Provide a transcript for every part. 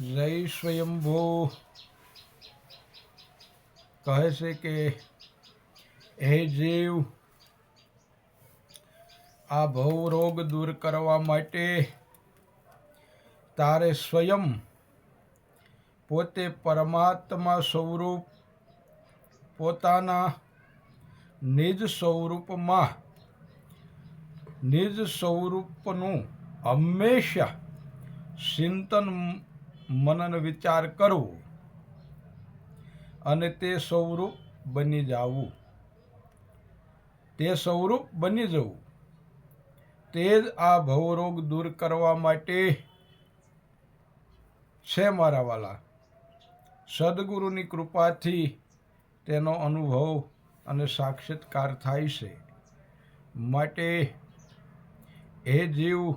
જય સ્વયંભો. કહે છે કે, હે જીવ, આ ભવ રોગ દૂર કરવા માટે તારે સ્વયં પોતે પરમાત્મા સ્વરૂપ, પોતાના નિજ સ્વરૂપમાં, નિજ સ્વરૂપનું હંમેશા ચિંતન મનન વિચાર કરવો અને તે સ્વરૂપ બની જવું. તે સ્વરૂપ બની જવું. તે જ આ ભવરોગ દૂર કરવા માટે છે મારા વાલા. સદગુરુની કૃપાથી તેનો અનુભવ અને સાક્ષાત્કાર થાય છે. માટે એ જીવ,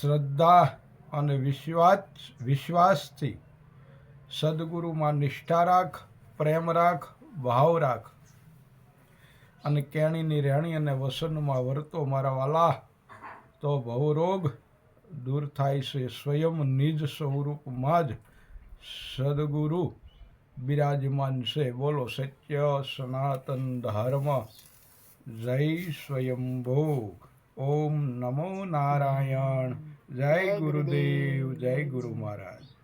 શ્રદ્ધા અને વિશ્વાસ વિશ્વાસથી સદગુરુમાં નિષ્ઠા રાખ, પ્રેમ રાખ, ભાવ રાખ. અને કેણીની રહેણી અને વસનમાં વર્તો મારા વાલા, તો ભવરોગ દૂર થાય છે. સ્વયં નિજ સ્વરૂપમાં જ સદગુરુ બિરાજમાન છે. બોલો, સત્ય સનાતન ધર્મ, જય સ્વયંભૂ. ઓમ નમો નારાયણ. જય ગુરુદેવ જય ગુરુ. મહારાજ.